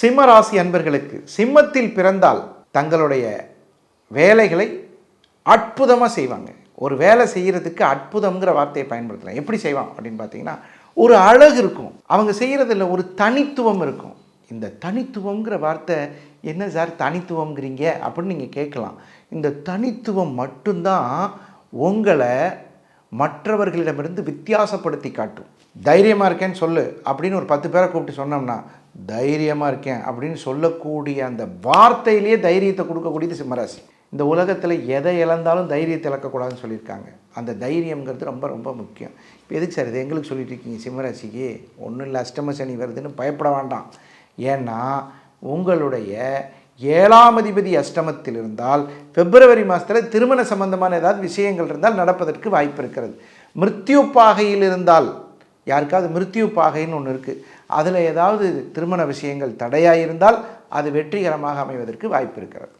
சிம்ம ராசி அன்பர்களுக்கு சிம்மத்தில் பிறந்தால் தங்களுடைய வேலைகளை அற்புதமாக செய்வாங்க. ஒரு வேலை செய்கிறதுக்கு அற்புதம்ங்கிற வார்த்தையை பயன்படுத்தலாம். எப்படி செய்வான் அப்படின்னு பார்த்தீங்கன்னா ஒரு அழகு இருக்கும். அவங்க செய்கிறதுல ஒரு தனித்துவம் இருக்கும். இந்த தனித்துவங்கிற வார்த்தை என்ன சார் தனித்துவங்கிறீங்க அப்படின்னு நீங்கள் கேட்கலாம். இந்த தனித்துவம் மட்டும்தான் உங்களை மற்றவர்களிடமிருந்து வித்தியாசப்படுத்தி காட்டும் தைரியமாக இருக்கேன்னு சொல்லு அப்படின்னு ஒரு பத்து பேரை கூப்பிட்டு சொன்னோம்னா தைரியமாக இருக்கேன் அப்படின்னு சொல்லக்கூடிய அந்த வார்த்தையிலேயே தைரியத்தை கொடுக்கக்கூடியது சிம்மராசி. இந்த உலகத்தில் எதை இழந்தாலும் தைரியத்தை இழக்கக்கூடாதுன்னு சொல்லியிருக்காங்க. அந்த தைரியம்ங்கிறது ரொம்ப ரொம்ப முக்கியம். இப்போ எதுக்கு சார் இது எங்களுக்கு சொல்லிட்டு இருக்கீங்க சிம்மராசிக்கு? ஒன்றும் இல்லை அஷ்டம சனி வருதுன்னு பயப்பட வேண்டாம். ஏன்னா உங்களுடைய ஏழாம் அதிபதி அஷ்டமத்தில் இருந்தால் பிப்ரவரி மாதத்தில் திருமண சம்பந்தமான ஏதாவது விஷயங்கள் இருந்தால் நடப்பதற்கு வாய்ப்பு இருக்கிறது. மிருத்யு பாகையில் இருந்தால் யாருக்காவது மிருத்யு பாகைன்னு ஒன்று இருக்குது அதில் ஏதாவது திருமண விஷயங்கள் தடையாக இருந்தால் அது வெற்றிகரமாக அமைவதற்கு வாய்ப்பு இருக்கிறது.